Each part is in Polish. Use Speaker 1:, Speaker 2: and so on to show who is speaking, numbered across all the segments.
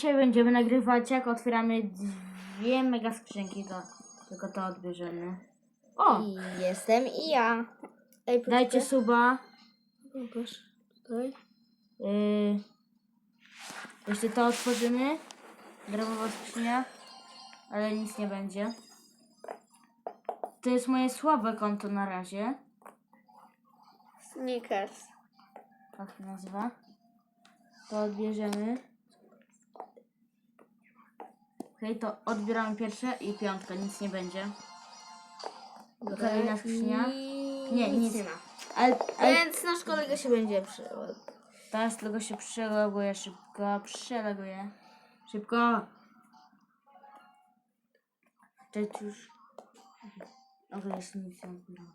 Speaker 1: Dzisiaj będziemy nagrywać, jak otwieramy dwie mega skrzynki, to tylko to odbierzemy. O!
Speaker 2: I jestem i ja. Ej,
Speaker 1: Dajcie suba.
Speaker 2: Pokaż tutaj.
Speaker 1: Yy, jeszcze to otworzymy. Grabowa skrzynia. Ale nic nie będzie. To jest moje słabe konto na razie.
Speaker 2: Snickers.
Speaker 1: Tak się nazywa. To odbierzemy. Okej, to odbieramy pierwsze i piątka, nic nie będzie. Kolejna skrzynia.
Speaker 2: I...
Speaker 1: Nie, nic.
Speaker 2: nie ma.
Speaker 1: Ale, ale
Speaker 2: Więc nasz kolega się będzie przyjął.
Speaker 1: teraz tylko się przeloguje szybko. Przeloguje. Szybko. Cześć już. Okej, jeszcze nic nie odbieram.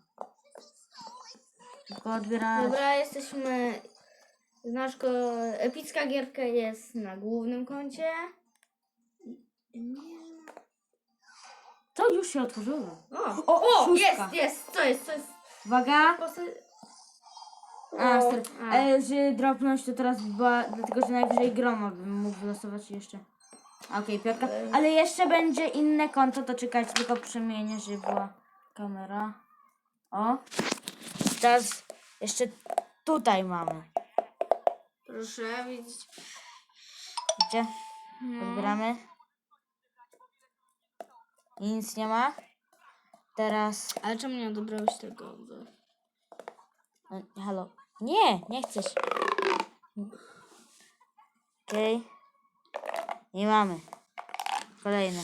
Speaker 1: Szybko odbierać.
Speaker 2: Dobra, jesteśmy. Nasz ko... Epicka gierka jest na głównym koncie.
Speaker 1: To już się otworzyło.
Speaker 2: O,
Speaker 1: O,
Speaker 2: o
Speaker 1: szóstka.
Speaker 2: jest, jest, co jest, co jest?
Speaker 1: Uwaga.
Speaker 2: Posy-
Speaker 1: A,
Speaker 2: O,
Speaker 1: stary,
Speaker 2: a.
Speaker 1: e, że dropnąć to teraz ba, dlatego że najwyżej groma bym mógł wylosować jeszcze. Okej, piątka. Ale jeszcze będzie inne konto, to czekajcie, tylko przemienię, żeby była kamera. O. Teraz jeszcze tutaj mamy.
Speaker 2: Proszę widzieć.
Speaker 1: Widzicie? Odbieramy. I nic nie ma. Teraz.
Speaker 2: Ale czemu nie odebrałeś tego?
Speaker 1: Halo. Nie, nie chcesz. Okej. I mamy. Kolejne.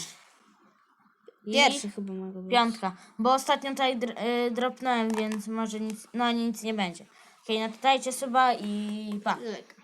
Speaker 1: I
Speaker 2: Pierwszy chyba mogę być.
Speaker 1: Piątka. Bo ostatnio tutaj dr- y, dropnąłem, więc może nic, no nic nie będzie. Okej, no to dajcie suba i pa.
Speaker 2: Lek.